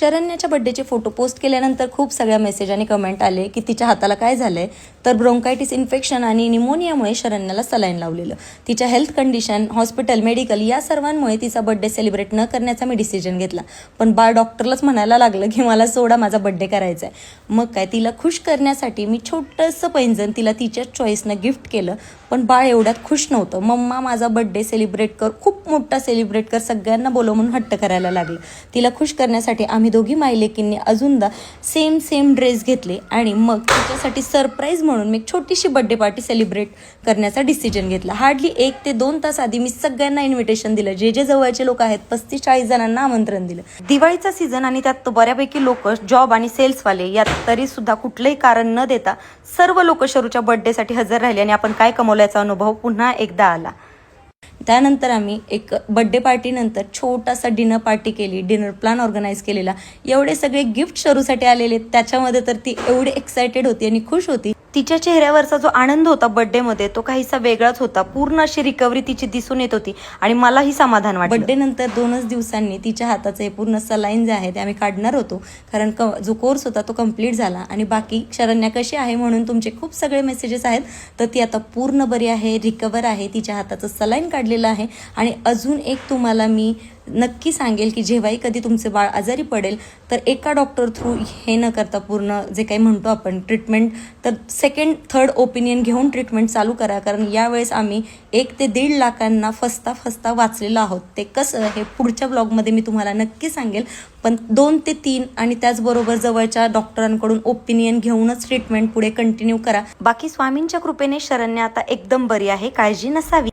शरण्याच्या बड्डेचे photo post केल्यानंतर खूप सगळ्या मेसेज आणि कमेंट आले की तिच्या हाताला काय झालंय? तर ब्रोंकायटिस इन्फेक्शन आणि निमोनियामुळे शरण्याला सलाईन लावलेलं. तिच्या हेल्थ कंडिशन हॉस्पिटल मेडिकल या सर्वांमुळे तिचा बड्डे सेलिब्रेट न करण्याचा मी डिसिजन घेतला. पण बाळ डॉक्टरलाच म्हणायला लागलं की मला सोडा माझा बड्डे करायचा आहे मग काय तिला खुश करण्यासाठी मी छोटंसं पैंजण तिला तिच्याच चॉईसनं गिफ्ट केलं. पण बाळ एवढ्यात खुश नव्हतं. मम्मा माझा बड्डे सेलिब्रेट कर खूप मोठा सेलिब्रेट कर सगळ्यांना बोलव म्हणून हट्ट करायला लागलं. तिला खुश करण्यासाठी आम्ही दोघी मायलेकींनी अजूनदा सेम सेम ड्रेस घेतले आणि मग तिच्यासाठी सरप्राईज म्हणून मी एक छोटीशी बड्डे पार्टी सेलिब्रेट करण्याचा डिसिजन घेतला. हार्डली एक ते दोन तास आधी मी सगळ्यांना इन्व्हिटेशन दिलं. जे जे जवळचे लोक आहेत पस्तीस चाळीस जणांना आमंत्रण दिलं. दिवाळीचा सीझन आणि त्यात बऱ्यापैकी लोक जॉब आणि सेल्सवाले यात तरी सुद्धा कुठलंही कारण न देता सर्व लोक शरूच्या बर्थडेसाठी हजर राहिले आणि आपण काय कमवल्याचा अनुभव पुन्हा एकदा आला. त्यानंतर आम्ही एक बड्डे पार्टीनंतर छोटासा डिनर पार्टी केली डिनर प्लॅन ऑर्गनाईज केलेला. एवढे सगळे गिफ्ट शरूसाठी आलेले त्याच्यामध्ये तर ती एवढी एक्सायटेड होती आणि खुश होती. तिच्या चेहऱ्यावरचा जो आनंद होता बर्थडेमध्ये तो काहीसा वेगळाच होता. पूर्ण अशी रिकव्हरी तिची दिसून येत होती आणि मलाही समाधान वाटलं. बड्डे नंतर दोनच दिवसांनी तिच्या हाताचं हे पूर्ण सलाईन जे आहे ते आम्ही काढणार होतो. कारण क जो कोर्स होता तो कंप्लीट झाला आणि बाकी शरण्या कशी आहे म्हणून तुमचे खूप सगळे मेसेजेस आहेत. तर ती आता पूर्ण बरी आहे रिकवर आहे तिच्या हाताचं सलाईन काढलेलं आहे. आणि अजून एक तुम्हाला मी नक्की सांगेल की जेव्हाही कधी तुमचे बाळ आजारी पडेल तर एका डॉक्टर थ्रू हे न करता पूर्ण जे काही म्हणतो आपण ट्रीटमेंट तर सेकंड थर्ड ओपिनियन घेऊन ट्रीटमेंट चालू करा. कारण यावेळेस आम्ही एक ते दीड लाखांना फसता फसता वाचलेलो आहोत. ते कसं हे पुढच्या ब्लॉगमध्ये मी तुम्हाला नक्की सांगेल. पण दोन ते तीन आणि त्याचबरोबर जवळच्या डॉक्टरांकडून ओपिनियन घेऊनच ट्रीटमेंट पुढे कंटिन्यू करा. बाकी स्वामींच्या कृपेने शरण्या आता एकदम बरी आहे. काळजी नसावी.